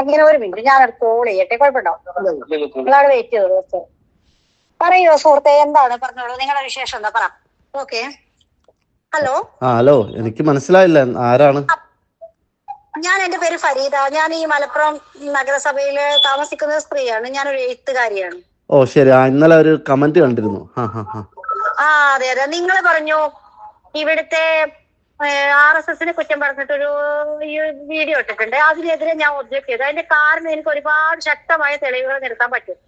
അങ്ങനെ ഒരു മിനിറ്റ്. ഞാൻ അടുത്ത് കോൾ ചെയ്യട്ടെ. കുഴപ്പമുണ്ടോ? നിങ്ങളവിടെ വെയിറ്റ് ചെയ്തോളൂ പറയോ സുഹൃത്തെ എന്താണ് പറഞ്ഞോളൂ? നിങ്ങളുടെ വിശേഷം എന്താ? പറ. ഓക്കെ ഹലോ ഹലോ എനിക്ക് മനസ്സിലായില്ല. ആരാണ്? ഞാൻ എന്റെ പേര് ഫരീദ. ഞാൻ ഈ മലപ്പുറം നഗരസഭയിൽ താമസിക്കുന്ന സ്ത്രീയാണ്. ഞാൻ ഞാനൊരു എഴുത്തുകാരിയാണ്. ഓ ശരി. ആ ഇന്നലെ ഒരു കമന്റ് കണ്ടിരുന്നു. ആ അതെ അതെ. നിങ്ങൾ പറഞ്ഞു. ഇവിടുത്തെ ആർ എസ് എസിനെ കുറ്റം പറഞ്ഞിട്ടൊരു ഈ വീഡിയോ ഇട്ടിട്ടുണ്ട്. അതിനെതിരെ ഞാൻ ഒബ്ജക്ട് ചെയ്തു. അതിന്റെ കാരണം എനിക്ക് ഒരുപാട് ശക്തമായ തെളിവുകൾ നിർത്താൻ പറ്റും.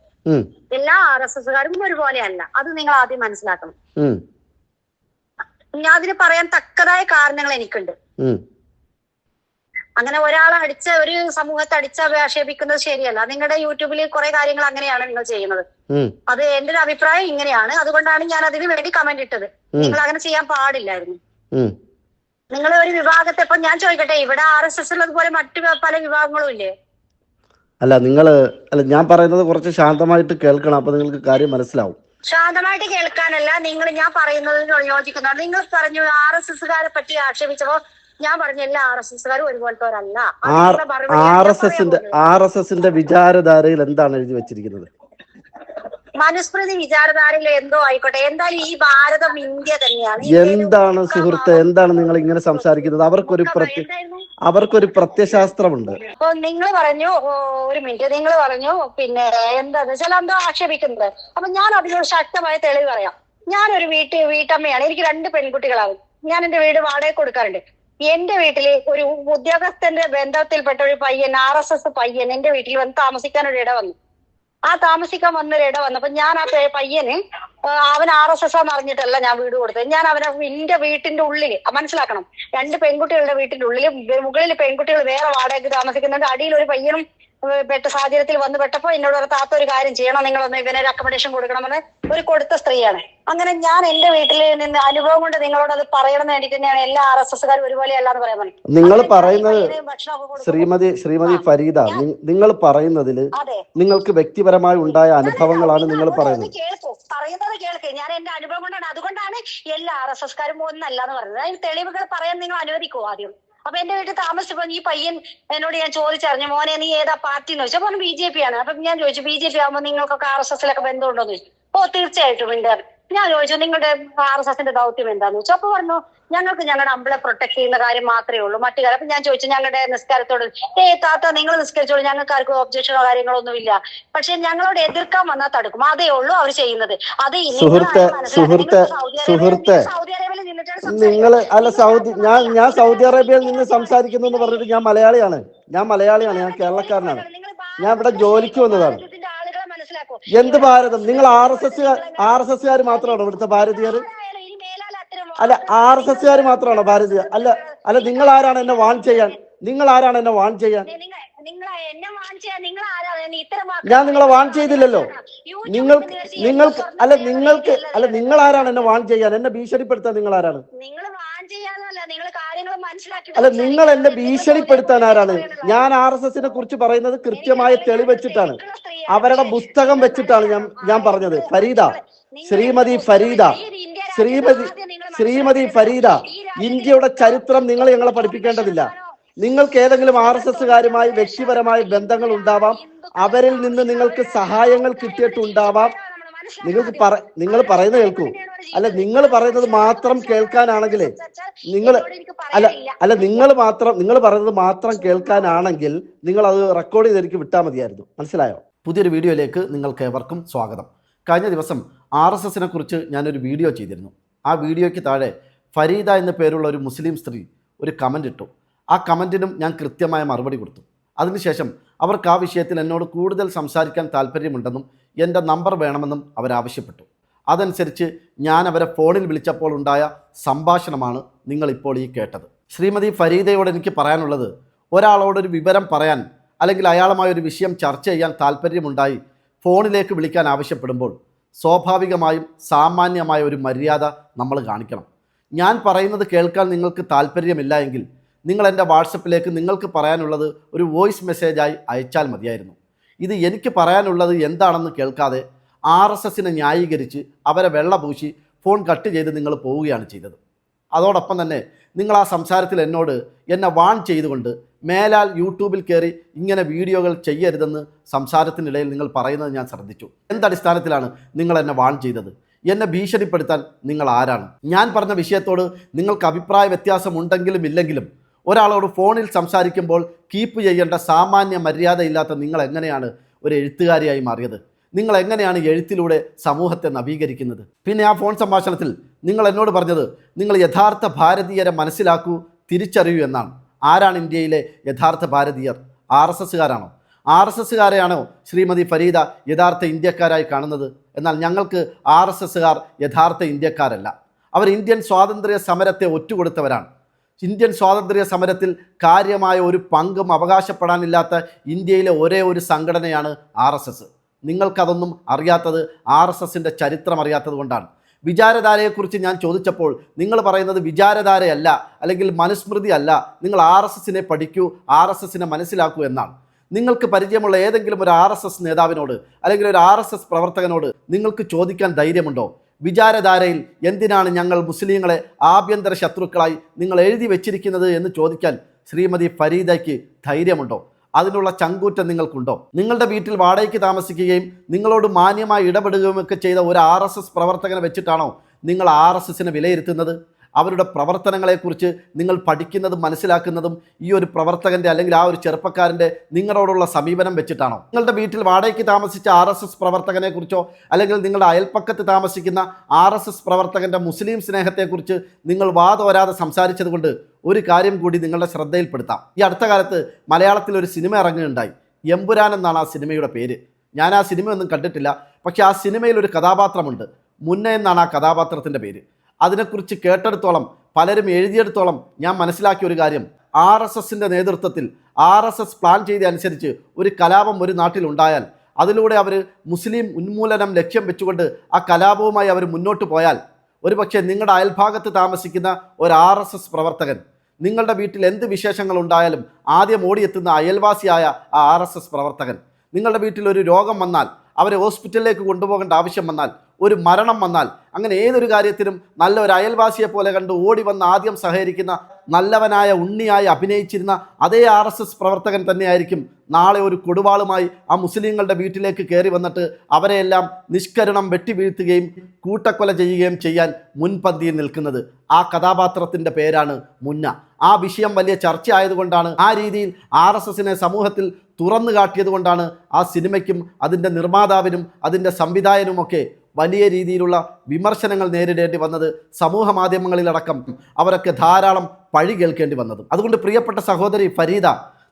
എല്ലാ ആർ എസ് എസുകാരും ഒരുപോലെയല്ല അത് നിങ്ങൾ ആദ്യം മനസ്സിലാക്കണം. ഞാൻ അതിന് പറയാൻ തക്കതായ കാരണങ്ങൾ എനിക്കുണ്ട്. അങ്ങനെ ഒരാളെ അടിച്ച ഒരു സമൂഹത്തെ അടിച്ച ആക്ഷേപിക്കുന്നത് ശരിയല്ല. നിങ്ങളുടെ യൂട്യൂബിൽ കുറെ കാര്യങ്ങൾ അങ്ങനെയാണ് നിങ്ങൾ ചെയ്യുന്നത്. അത് എന്റെ ഒരു അഭിപ്രായം ഇങ്ങനെയാണ്. അതുകൊണ്ടാണ് ഞാൻ അതിന് വേണ്ടി കമന്റ് ഇട്ടത്. നിങ്ങൾ അങ്ങനെ ചെയ്യാൻ പാടില്ലായിരുന്നു. നിങ്ങൾ ഒരു വിഭാഗത്തെ ഇപ്പൊ ഞാൻ ചോദിക്കട്ടെ ഇവിടെ ആർ എസ് എസ് ഉള്ളതുപോലെ മറ്റു പല വിഭാഗങ്ങളും ഇല്ലേ? അല്ല നിങ്ങൾ അല്ല ഞാൻ പറയുന്നത് കുറച്ച് ശാന്തമായിട്ട് കേൾക്കണം അപ്പൊ നിങ്ങൾക്ക് കാര്യം മനസ്സിലാവും. ശാന്തമായിട്ട് കേൾക്കാനല്ല നിങ്ങൾ ഞാൻ പറയുന്നത് യോജിക്കുന്നതാണ്. നിങ്ങൾ പറഞ്ഞു ആർ എസ് എസ്സുകാരെ പറ്റി ആക്ഷേപിച്ചപ്പോ ഞാൻ പറഞ്ഞ എല്ലാ ആർ എസ് എസ്സുകാരും ഒരുപോലത്തെ ആർ എസ് എസിന്റെ ആർ എസ് എസിന്റെ വിചാരധാരയിൽ എന്താണ് എഴുതി വെച്ചിരിക്കുന്നത്? മനുസ്മൃതി വിചാരധാരയിൽ എന്തോ ആയിക്കോട്ടെ. എന്തായാലും ഈ ഭാരതം ഇന്ത്യ തന്നെയാണ്. എന്താണ് സുഹൃത്ത്? എന്താണ് നിങ്ങൾ ഇങ്ങനെ സംസാരിക്കുന്നത്? അവർക്കൊരു പ്രത്യേക അവർക്കൊരു പ്രത്യശാസ്ത്രമുണ്ട് അപ്പൊ നിങ്ങൾ പറഞ്ഞു ഒരു മിനിറ്റ്. നിങ്ങൾ പറഞ്ഞു പിന്നെ എന്താന്ന് ചില എന്തോ ആക്ഷേപിക്കുന്നത്. അപ്പൊ ഞാൻ അതിനോട് ശക്തമായ തെളിവ് പറയാം. ഞാനൊരു വീട്ട് വീട്ടമ്മയാണ്. എനിക്ക് രണ്ട് പെൺകുട്ടികളാവും ഞാൻ എന്റെ വീട് വാടക കൊടുക്കാറുണ്ട്. എന്റെ വീട്ടിൽ ഒരു ഉദ്യോഗസ്ഥന്റെ ബന്ധത്തിൽപ്പെട്ട ഒരു പയ്യൻ ആർ എസ് എസ് പയ്യൻ എന്റെ വീട്ടിൽ വന്ന് താമസിക്കാൻ ഒരു ഇട വന്നു. ആ താമസിക്കാൻ വന്നൊരു വന്നപ്പോ ഞാൻ ആ പയ്യന് അവൻ ആർ എസ് എസ് ആന്ന് അറിഞ്ഞിട്ടല്ല ഞാൻ വീട് കൊടുത്തത്. ഞാൻ അവനെ എന്റെ വീട്ടിന്റെ ഉള്ളിൽ ആ, മനസ്സിലാക്കണം. രണ്ട് പെൺകുട്ടികളുടെ വീട്ടിന്റെ ഉള്ളിൽ മുകളിൽ പെൺകുട്ടികൾ വേറെ വാടകയ്ക്ക് താമസിക്കുന്നുണ്ട്. അടിയിൽ ഒരു പയ്യനും പെട്ട സാഹചര്യത്തിൽ വന്ന് പെട്ടപ്പോ എന്നോട് ഒരു താത്ത ഒരു കാര്യം ചെയ്യണം നിങ്ങളൊന്ന് ഇവനെ ഒരു അക്കോമഡേഷൻ കൊടുക്കണമെന്ന് ഒരു കൊടുത്ത സ്ത്രീയാണ്. അങ്ങനെ ഞാൻ എന്റെ വീട്ടിൽ നിന്ന് അനുഭവം കൊണ്ട് നിങ്ങളോട് അത് പറയണം വേണ്ടിട്ട് തന്നെയാണ് എല്ലാ ആർ എസ് എസ്സുകാരും ഒരുപോലെ അല്ലാന്ന് പറയാൻ നിങ്ങൾ പറയുന്നത്. ശ്രീമതി ശ്രീമതി ഫരീദ നിങ്ങൾ പറയുന്നതിൽ നിങ്ങൾക്ക് വ്യക്തിപരമായി ഉണ്ടായ അനുഭവങ്ങളാണ് നിങ്ങൾ പറയുന്നത് കേൾക്കൂ. പറയുന്നത് കേൾക്ക്. ഞാൻ എന്റെ അനുഭവം കൊണ്ടാണ്. അതുകൊണ്ടാണ് എല്ലാ ആർ എസ് എസ്കാരും ഒന്നല്ല എന്ന് പറയുന്നത് അതിന് തെളിവുകൾ പറയാൻ നിങ്ങൾ അനുവദിക്കുമോ ആദ്യം. അപ്പൊ എന്റെ വീട്ടിൽ താമസിച്ചപ്പോ ഈ പയ്യൻ എന്നോട് ഞാൻ ചോദിച്ചറിഞ്ഞു മോനെ നീ ഏതാ പാർട്ടി എന്ന് ചോദിച്ചു? അപ്പൊ ബി ജെ പി ആണ്. അപ്പൊ ഞാൻ ചോദിച്ചു ബി ജെ പി ആകുമ്പോൾ നിങ്ങൾക്കൊക്കെ ആർ എസ് എസിലൊക്കെ ബന്ധമുണ്ടോ എന്ന് ചോദിച്ചു. ഓ തീർച്ചയായിട്ടും ഉണ്ട് ഞാൻ ചോദിച്ചു നിങ്ങളുടെ ആർ എസ് എസിന്റെ ദൗത്യം എന്താന്ന് ചോദിച്ചു അപ്പൊ പറഞ്ഞു ഞങ്ങൾക്ക് ഞങ്ങളുടെ അമ്പളെ പ്രൊട്ടക്ട് ചെയ്യുന്ന കാര്യം മാത്രമേ ഉള്ളൂ. മറ്റു കാര്യം അപ്പൊ ഞാൻ ചോദിച്ചു ഞങ്ങളുടെ നിസ്കാരത്തോട് ഏ താത്ത നിങ്ങൾ നിസ്കരിച്ചോളൂ ഞങ്ങൾക്ക് ആർക്കും ഒബ്ജക്ഷനോ കാര്യങ്ങളോ ഇല്ല. പക്ഷെ ഞങ്ങളോട് എതിർക്കാൻ വന്നാൽ തടുക്കും. അതേ ഉള്ളൂ അവർ ചെയ്യുന്നത്. അത് സുഹൃത്ത് സുഹൃത്ത് സുഹൃത്ത്. നിങ്ങൾ. അല്ല സൗദി ഞാൻ ഞാൻ സൗദി അറേബ്യയിൽ നിന്ന് സംസാരിക്കുന്നു എന്ന് പറഞ്ഞിട്ട് ഞാൻ മലയാളിയാണ്. ഞാൻ മലയാളിയാണ് ഞാൻ കേരളക്കാരനാണ്. ഞാൻ ഇവിടെ ജോലിക്ക് വന്നതാണ്. എന്ത് ഭാരതം? നിങ്ങൾ R S S R S എസ്കാർ മാത്രമാണോ ഇവിടുത്തെ ഭാരതീയർ അല്ല ആർ എസ് എസ്കാർ മാത്രമാണോ ഭാരതീയർ അല്ല അല്ല നിങ്ങൾ ആരാണ് എന്നെ വാൺ ചെയ്യാൻ? നിങ്ങൾ ആരാണ് എന്നെ വാൺ ചെയ്യാൻ? ഞാൻ നിങ്ങളെ വാൺ ചെയ്തില്ലല്ലോ. നിങ്ങൾക്ക് നിങ്ങൾ നിങ്ങൾക്ക് അല്ല നിങ്ങൾക്ക് അല്ല നിങ്ങൾ ആരാണ് എന്നെ വാൺ ചെയ്യാൻ? എന്നെ ഭീഷണിപ്പെടുത്താൻ നിങ്ങൾ ആരാണ് അല്ല നിങ്ങൾ എന്നെ ഭീഷണിപ്പെടുത്താൻ ആരാണ്? ഞാൻ ആർ എസ് എസിനെ കുറിച്ച് പറയുന്നത് കൃത്യമായ തെളിവെച്ചിട്ടാണ് അവരുടെ പുസ്തകം വെച്ചിട്ടാണ് ഞാൻ ഞാൻ പറഞ്ഞത്. ഫരീദ. ശ്രീമതി ഫരീദ. ശ്രീമതി ശ്രീമതി ഫരീദ ഇന്ത്യയുടെ ചരിത്രം നിങ്ങൾ ഞങ്ങളെ പഠിപ്പിക്കേണ്ടതില്ല. നിങ്ങൾക്ക് ഏതെങ്കിലും ആർ എസ് എസുകാരുമായി വ്യക്തിപരമായ ബന്ധങ്ങൾ ഉണ്ടാവാം അവരിൽ നിന്ന് നിങ്ങൾക്ക് സഹായങ്ങൾ കിട്ടിയിട്ടുണ്ടാവാം. നിങ്ങൾക്ക് പറ നിങ്ങൾ പറയുന്നത് കേൾക്കൂ. അല്ല നിങ്ങൾ പറയുന്നത് മാത്രം കേൾക്കാനാണെങ്കിലേ നിങ്ങൾ അല്ല അല്ല നിങ്ങൾ മാത്രം നിങ്ങൾ പറയുന്നത് മാത്രം കേൾക്കാനാണെങ്കിൽ നിങ്ങൾ അത് റെക്കോർഡ് ചെയ്ത് എനിക്ക് വിട്ടാൽ മതിയായിരുന്നു. മനസ്സിലായോ? പുതിയൊരു വീഡിയോയിലേക്ക് നിങ്ങൾക്ക് ഏവർക്കും സ്വാഗതം. കഴിഞ്ഞ ദിവസം ആർ എസ് എസിനെ കുറിച്ച് ഞാനൊരു വീഡിയോ ചെയ്തിരുന്നു. ആ വീഡിയോയ്ക്ക് താഴെ ഫരീദ എന്ന പേരുള്ള ഒരു മുസ്ലിം സ്ത്രീ ഒരു കമന്റ് ഇട്ടു. ആ കമന്റിനും ഞാൻ കൃത്യമായ മറുപടി കൊടുത്തു. അതിനുശേഷം അവർക്ക് ആ വിഷയത്തിൽ എന്നോട് കൂടുതൽ സംസാരിക്കാൻ താല്പര്യമുണ്ടെന്നും എന്റെ നമ്പർ വേണമെന്നും അവരാവശ്യപ്പെട്ടു. അതനുസരിച്ച് ഞാൻ അവരെ ഫോണിൽ വിളിച്ചപ്പോൾ ഉണ്ടായ സംഭാഷണമാണ് നിങ്ങളിപ്പോൾ ഈ കേട്ടത്. ശ്രീമതി ഫരീദയോട് എനിക്ക് പറയാനുള്ളത് ഒരാളോടൊരു വിവരം പറയാൻ അല്ലെങ്കിൽ അയാളുമായി ഒരു വിഷയം ചർച്ച ചെയ്യാൻ താല്പര്യമുണ്ടായി ഫോണിലേക്ക് വിളിക്കാൻ ആവശ്യപ്പെടുമ്പോൾ സ്വാഭാവികമായും സാമാന്യമായ ഒരു മര്യാദ നമ്മൾ കാണിക്കണം. ഞാൻ പറയുന്നത് കേൾക്കാൻ നിങ്ങൾക്ക് താല്പര്യമില്ല എങ്കിൽ നിങ്ങൾ എന്റെ വാട്സപ്പിലേക്ക് നിങ്ങൾക്ക് പറയാനുള്ളത് ഒരു വോയിസ് മെസ്സേജായി അയച്ചാൽ മതിയായിരുന്നു. ഇത് എനിക്ക് പറയാനുള്ളത് എന്താണെന്ന് കേൾക്കാതെ ആർ എസ് എസിനെ ന്യായീകരിച്ച് അവരെ വെള്ള പൂശി ഫോൺ കട്ട് ചെയ്ത് നിങ്ങൾ പോവുകയാണ് ചെയ്തത്. അതോടൊപ്പം തന്നെ നിങ്ങൾ ആ സംസാരത്തിൽ എന്നോട് എന്നെ വാൺ ചെയ്തുകൊണ്ട് മേലാൽ യൂട്യൂബിൽ കയറി ഇങ്ങനെ വീഡിയോകൾ ചെയ്യരുതെന്ന് സംസാരത്തിനിടയിൽ നിങ്ങൾ പറയുന്നത് ഞാൻ ശ്രദ്ധിച്ചു. എന്തടിസ്ഥാനത്തിലാണ് നിങ്ങൾ എന്നെ വാൺ ചെയ്തത്? എന്നെ ഭീഷണിപ്പെടുത്താൻ നിങ്ങൾ ആരാണ്? ഞാൻ പറഞ്ഞ വിഷയത്തോട് നിങ്ങൾക്ക് അഭിപ്രായ വ്യത്യാസമുണ്ടെങ്കിലും ഇല്ലെങ്കിലും ഒരാളോട് ഫോണിൽ സംസാരിക്കുമ്പോൾ കീപ്പ് ചെയ്യേണ്ട സാമാന്യ മര്യാദയില്ലാത്ത നിങ്ങൾ എങ്ങനെയാണ് ഒരു എഴുത്തുകാരിയായി മാറിയത്? നിങ്ങൾ എങ്ങനെയാണ് എഴുത്തിലൂടെ സമൂഹത്തെ നവീകരിക്കുന്നത്? പിന്നെ ആ ഫോൺ സംഭാഷണത്തിൽ നിങ്ങൾ എന്നോട് പറഞ്ഞത് നിങ്ങൾ യഥാർത്ഥ ഭാരതീയരെ മനസ്സിലാക്കൂ തിരിച്ചറിയൂ എന്നാണ്. ആരാണ് ഇന്ത്യയിലെ യഥാർത്ഥ ഭാരതീയർ? ആർ എസ് എസ്സുകാരാണോ? ആർ എസ് എസ്സുകാരെയാണോ ശ്രീമതി ഫരീദ യഥാർത്ഥ ഇന്ത്യക്കാരായി കാണുന്നത്? എന്നാൽ ഞങ്ങൾക്ക് ആർ എസ് എസ്സുകാർ യഥാർത്ഥ ഇന്ത്യക്കാരല്ല. അവർ ഇന്ത്യൻ സ്വാതന്ത്ര്യ സമരത്തെ ഒറ്റുകൊടുത്തവരാണ്. ഇന്ത്യൻ സ്വാതന്ത്ര്യ സമരത്തിൽ കാര്യമായ ഒരു പങ്കും അവകാശപ്പെടാനില്ലാത്ത ഇന്ത്യയിലെ ഒരേ ഒരു സംഘടനയാണ് ആർ എസ് എസ്. നിങ്ങൾക്കതൊന്നും അറിയാത്തത് ആർ എസ് എസിന്റെ ചരിത്രം അറിയാത്തത് കൊണ്ടാണ്. വിചാരധാരയെക്കുറിച്ച് ഞാൻ ചോദിച്ചപ്പോൾ നിങ്ങൾ പറയുന്നത് വിചാരധാരയല്ല അല്ലെങ്കിൽ മനുസ്മൃതി അല്ല നിങ്ങൾ ആർ എസ് എസിനെ പഠിക്കൂ ആർ എസ് എസിനെ മനസ്സിലാക്കൂ എന്നാണ്. നിങ്ങൾക്ക് പരിചയമുള്ള ഏതെങ്കിലും ഒരു ആർ എസ് എസ് നേതാവിനോട് അല്ലെങ്കിൽ ഒരു ആർ എസ് എസ് പ്രവർത്തകനോട് നിങ്ങൾക്ക് ചോദിക്കാൻ ധൈര്യമുണ്ടോ? വിചാരധാരയിൽ എന്തിനാണ് ഞങ്ങൾ മുസ്ലിങ്ങളെ ആഭ്യന്തര ശത്രുക്കളായി നിങ്ങൾ എഴുതി വെച്ചിരിക്കുന്നത് എന്ന് ചോദിക്കാൻ ശ്രീമതി ഫരീദയ്ക്ക് ധൈര്യമുണ്ടോ? അതിനുള്ള ചങ്കൂറ്റം നിങ്ങൾക്കുണ്ടോ? നിങ്ങളുടെ വീട്ടിൽ വാടകയ്ക്ക് താമസിക്കുകയും നിങ്ങളോട് മാന്യമായി ഇടപെടുകയും ഒക്കെ ചെയ്ത ഒരു ആർ പ്രവർത്തകനെ വെച്ചിട്ടാണോ നിങ്ങൾ ആർ എസ് എസിനെ വിലയിരുത്തുന്നത്? അവരുടെ പ്രവർത്തനങ്ങളെക്കുറിച്ച് നിങ്ങൾ പഠിക്കുന്നതും മനസ്സിലാക്കുന്നതും ഈ ഒരു പ്രവർത്തകന്റെ അല്ലെങ്കിൽ ആ ഒരു ചെറുപ്പക്കാരന്റെ നിങ്ങളോടുള്ള സമീപനം വെച്ചിട്ടാണോ? നിങ്ങളുടെ വീട്ടിൽ വാടകയ്ക്ക് താമസിച്ച ആർ എസ് എസ് പ്രവർത്തകനെക്കുറിച്ചോ അല്ലെങ്കിൽ നിങ്ങളുടെ അയൽപ്പക്കത്ത് താമസിക്കുന്ന ആർ എസ് എസ് പ്രവർത്തകന്റെ മുസ്ലിം സ്നേഹത്തെക്കുറിച്ച് നിങ്ങൾ വാതോരാതെ സംസാരിച്ചതുകൊണ്ട് ഒരു കാര്യം കൂടി നിങ്ങളുടെ ശ്രദ്ധയിൽപ്പെടുത്താം. ഈ അടുത്ത കാലത്ത് മലയാളത്തിൽ ഒരു സിനിമ ഇറങ്ങുകയുണ്ടായി. എമ്പുരാൻ എന്നാണ് ആ സിനിമയുടെ പേര്. ഞാൻ ആ സിനിമയൊന്നും കണ്ടിട്ടില്ല. പക്ഷേ ആ സിനിമയിൽ ഒരു കഥാപാത്രമുണ്ട്. മുന്ന എന്നാണ് ആ കഥാപാത്രത്തിന്റെ പേര്. അതിനെക്കുറിച്ച് കേട്ടെടുത്തോളം പലരും എഴുതിയെടുത്തോളം ഞാൻ മനസ്സിലാക്കിയ ഒരു കാര്യം. ആർ എസ് എസിന്റെ നേതൃത്വത്തിൽ ആർ എസ് എസ് പ്ലാൻ ചെയ്ത അനുസരിച്ച് ഒരു കലാപം ഒരു നാട്ടിൽ ഉണ്ടായാൽ അതിലൂടെ അവർ മുസ്ലിം ഉന്മൂലനം ലക്ഷ്യം വെച്ചുകൊണ്ട് ആ കലാപവുമായി അവർ മുന്നോട്ട് പോയാൽ ഒരുപക്ഷെ നിങ്ങളുടെ അയൽഭാഗത്ത് താമസിക്കുന്ന ഒരു ആർ എസ് എസ് പ്രവർത്തകൻ നിങ്ങളുടെ വീട്ടിൽ എന്ത് വിശേഷങ്ങൾ ഉണ്ടായാലും ആദ്യം ഓടിയെത്തുന്ന അയൽവാസിയായ ആ ആർ എസ് എസ് പ്രവർത്തകൻ നിങ്ങളുടെ വീട്ടിൽ ഒരു രോഗം വന്നാൽ അവരെ ഹോസ്പിറ്റലിലേക്ക് കൊണ്ടുപോകേണ്ട ആവശ്യം വന്നാൽ ഒരു മരണം വന്നാൽ അങ്ങനെ ഏതൊരു കാര്യത്തിനും നല്ല ഒരു അയൽവാസിയെ പോലെ കണ്ട് ഓടി വന്ന് ആദ്യം സഹകരിക്കുന്ന നല്ലവനായ ഉണ്ണിയായി അഭിനയിച്ചിരുന്ന അതേ ആർ എസ് എസ് പ്രവർത്തകൻ തന്നെയായിരിക്കും നാളെ ഒരു കൊടുവാളുമായി ആ മുസ്ലിങ്ങളുടെ വീട്ടിലേക്ക് കയറി വന്നിട്ട് അവരെയെല്ലാം നിഷ്കരണം വെട്ടിവീഴ്ത്തുകയും കൂട്ടക്കൊല ചെയ്യുകയും ചെയ്യാൻ മുൻപന്തിയിൽ നിൽക്കുന്നത്. ആ കഥാപാത്രത്തിന്റെ പേരാണ് മുന്ന. ആ വിഷയം വലിയ ചർച്ച ആയതുകൊണ്ടാണ് ആ രീതിയിൽ ആർ എസ് എസിനെ സമൂഹത്തിൽ തുറന്നു കാട്ടിയതുകൊണ്ടാണ് ആ സിനിമയ്ക്കും അതിന്റെ നിർമ്മാതാവിനും അതിന്റെ സംവിധായകനുമൊക്കെ വലിയ രീതിയിലുള്ള വിമർശനങ്ങൾ നേരിടേണ്ടി വന്നത് സമൂഹ മാധ്യമങ്ങളിലടക്കം അവരൊക്കെ ധാരാളം പഴി കേൾക്കേണ്ടി വന്നത്. അതുകൊണ്ട് പ്രിയപ്പെട്ട സഹോദരി ഫരീദ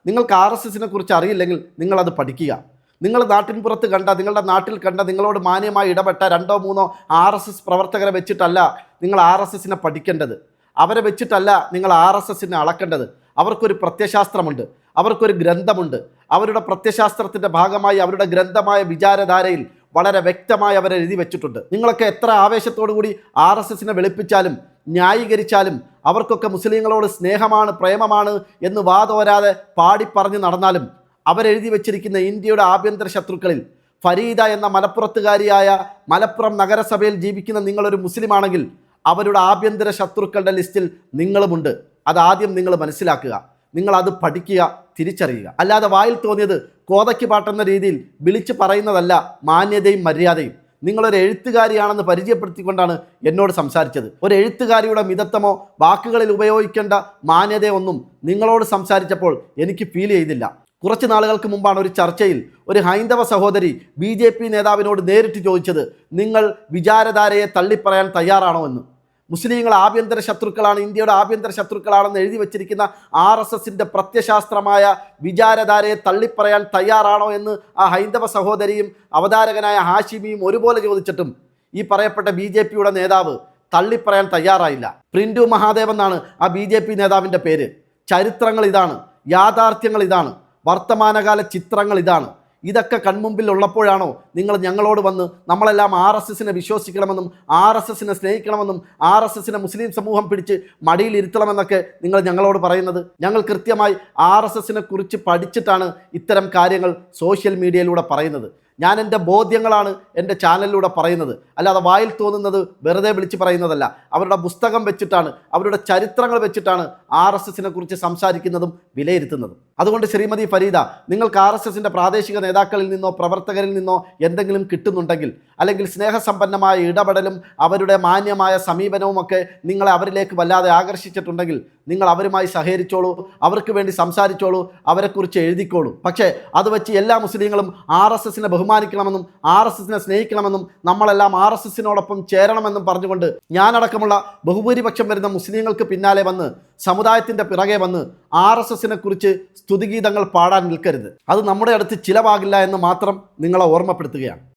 നിങ്ങൾക്ക് ആർ എസ് എസിനെ കുറിച്ച് അറിയില്ലെങ്കിൽ നിങ്ങളത് പഠിക്കുക. നിങ്ങൾ നാട്ടിൻ പുറത്ത് കണ്ട നിങ്ങളുടെ നാട്ടിൽ കണ്ട നിങ്ങളോട് മാന്യമായി ഇടപെട്ട രണ്ടോ മൂന്നോ ആർ എസ് എസ് പ്രവർത്തകരെ വെച്ചിട്ടല്ല നിങ്ങൾ ആർ എസ് എസിനെ പഠിക്കേണ്ടത്. അവരെ വെച്ചിട്ടല്ല നിങ്ങൾ ആർ എസ് എസിനെ അളക്കേണ്ടത്. അവർക്കൊരു പ്രത്യശാസ്ത്രമുണ്ട് അവർക്കൊരു ഗ്രന്ഥമുണ്ട്. അവരുടെ പ്രത്യശാസ്ത്രത്തിന്റെ ഭാഗമായി അവരുടെ ഗ്രന്ഥമായ വിചാരധാരയിൽ വളരെ വ്യക്തമായി അവരെ എഴുതി വെച്ചിട്ടുണ്ട്. നിങ്ങളൊക്കെ എത്ര ആവേശത്തോടു കൂടി ആർ എസ് എസിനെ വെളുപ്പിച്ചാലും ന്യായീകരിച്ചാലും അവർക്കൊക്കെ മുസ്ലിങ്ങളോട് സ്നേഹമാണ് പ്രേമമാണ് എന്ന് വാതോരാതെ പാടിപ്പറഞ്ഞ് നടന്നാലും അവരെഴുതി വെച്ചിരിക്കുന്ന ഇന്ത്യയുടെ ആഭ്യന്തര ശത്രുക്കളിൽ ഫരീദ എന്ന മലപ്പുറത്തുകാരിയായ മലപ്പുറം നഗരസഭയിൽ ജീവിക്കുന്ന നിങ്ങളൊരു മുസ്ലിമാണെങ്കിൽ അവരുടെ ആഭ്യന്തര ശത്രുക്കളുടെ ലിസ്റ്റിൽ നിങ്ങളുമുണ്ട്. അതാദ്യം നിങ്ങൾ മനസ്സിലാക്കുക. നിങ്ങളത് പഠിക്കുക. തിരിച്ചറിയുക. അല്ലാതെ വായിൽ തോന്നിയത് കോതയ്ക്ക് പാട്ടെന്ന രീതിയിൽ വിളിച്ചു പറയുന്നതല്ല മാന്യതയും മര്യാദയും. നിങ്ങളൊരു എഴുത്തുകാരിയാണെന്ന് പരിചയപ്പെടുത്തിക്കൊണ്ടാണ് എന്നോട് സംസാരിച്ചത്. ഒരു എഴുത്തുകാരിയുടെ മിതത്വമോ വാക്കുകളിൽ ഉപയോഗിക്കേണ്ട മാന്യതയൊന്നും നിങ്ങളോട് സംസാരിച്ചപ്പോൾ എനിക്ക് ഫീൽ ചെയ്തില്ല. കുറച്ച് നാളുകൾക്ക് മുമ്പാണ് ഒരു ചർച്ചയിൽ ഒരു ഹൈന്ദവ സഹോദരി ബി നേതാവിനോട് നേരിട്ട് ചോദിച്ചത് നിങ്ങൾ വിചാരധാരയെ തള്ളിപ്പറയാൻ തയ്യാറാണോ? എന്ന്. മുസ്ലിങ്ങൾ ആഭ്യന്തര ശത്രുക്കളാണ് ഇന്ത്യയുടെ ആഭ്യന്തര ശത്രുക്കളാണെന്ന് എഴുതി വച്ചിരിക്കുന്ന ആർ എസ് എസിന്റെ പ്രത്യശാസ്ത്രമായ വിചാരധാരയെ തള്ളിപ്പറയാൻ തയ്യാറാണോ എന്ന് ആ ഹൈന്ദവ സഹോദരിയും അവതാരകനായ ഹാഷിമിയും ഒരുപോലെ ചോദിച്ചിട്ടും ഈ പറയപ്പെട്ട ബി ജെ പിയുടെ നേതാവ് തള്ളിപ്പറയാൻ തയ്യാറായില്ല. പ്രിന്റു മഹാദേവ് എന്നാണ് ആ ബി ജെ പി നേതാവിന്റെ പേര്. ചരിത്രങ്ങൾ ഇതാണ് യാഥാർത്ഥ്യങ്ങൾ ഇതാണ് വർത്തമാനകാല ചിത്രങ്ങൾ ഇതാണ് ഇതൊക്കെ കൺമുമ്പിൽ ഉള്ളപ്പോഴാണോ നിങ്ങൾ ഞങ്ങളോട് വന്ന് നമ്മളെല്ലാം ആർ എസ് എസിനെ വിശ്വസിക്കണമെന്നും ആർ എസ് എസിനെ സ്നേഹിക്കണമെന്നും ആർ എസ് എസിനെ മുസ്ലിം സമൂഹം പിടിച്ച് മടിയിൽ ഇരുത്തണമെന്നൊക്കെ നിങ്ങൾ ഞങ്ങളോട് പറയുന്നത്? ഞങ്ങൾ കൃത്യമായി ആർ എസ് എസിനെ കുറിച്ച് പഠിച്ചിട്ടാണ് ഇത്തരം കാര്യങ്ങൾ സോഷ്യൽ മീഡിയയിലൂടെ പറയുന്നത്. ഞാൻ എന്റെ ബോധ്യങ്ങളാണ് എന്റെ ചാനലിലൂടെ പറയുന്നത്. അല്ലാതെ വായിൽ തോന്നുന്നത് വെറുതെ വിളിച്ച് പറയുന്നതല്ല. അവരുടെ പുസ്തകം വെച്ചിട്ടാണ് അവരുടെ ചരിത്രങ്ങൾ വെച്ചിട്ടാണ് ആർ എസ് എസിനെ കുറിച്ച് സംസാരിക്കുന്നതും വിലയിരുത്തുന്നതും. അതുകൊണ്ട് ശ്രീമതി ഫരീദ നിങ്ങൾക്ക് ആർ എസ് എസിന്റെ പ്രാദേശിക നേതാക്കളിൽ നിന്നോ പ്രവർത്തകരിൽ നിന്നോ എന്തെങ്കിലും കിട്ടുന്നുണ്ടെങ്കിൽ അല്ലെങ്കിൽ സ്നേഹസമ്പന്നമായ ഇടപെടലും അവരുടെ മാന്യമായ സമീപനവും ഒക്കെ നിങ്ങളെ അവരിലേക്ക് വല്ലാതെ ആകർഷിച്ചിട്ടുണ്ടെങ്കിൽ നിങ്ങൾ അവരുമായി സഹകരിച്ചോളൂ അവർക്ക് വേണ്ടി സംസാരിച്ചോളൂ അവരെക്കുറിച്ച് എഴുതിക്കോളൂ. പക്ഷേ അത് വെച്ച് എല്ലാ മുസ്ലിങ്ങളും ആർ എസ് എസിനെ ബഹുമാനിക്കണമെന്നും ആർ എസ് എസിനെ സ്നേഹിക്കണമെന്നും നമ്മളെല്ലാം ആർ എസ് എസിനോടൊപ്പം ചേരണമെന്നും പറഞ്ഞുകൊണ്ട് ഞാനടക്കമുള്ള ബഹുഭൂരിപക്ഷം വരുന്ന മുസ്ലിങ്ങൾക്ക് പിന്നാലെ വന്ന് സമുദായത്തിന്റെ പിറകെ വന്ന് ആർ എസ് എസിനെ കുറിച്ച് സ്തുതിഗീതങ്ങൾ പാടാൻ നിൽക്കരുത്. അത് നമ്മുടെ അടുത്ത് ചിലവാകില്ല എന്ന് മാത്രം നിങ്ങളെ ഓർമ്മപ്പെടുത്തുകയാണ്.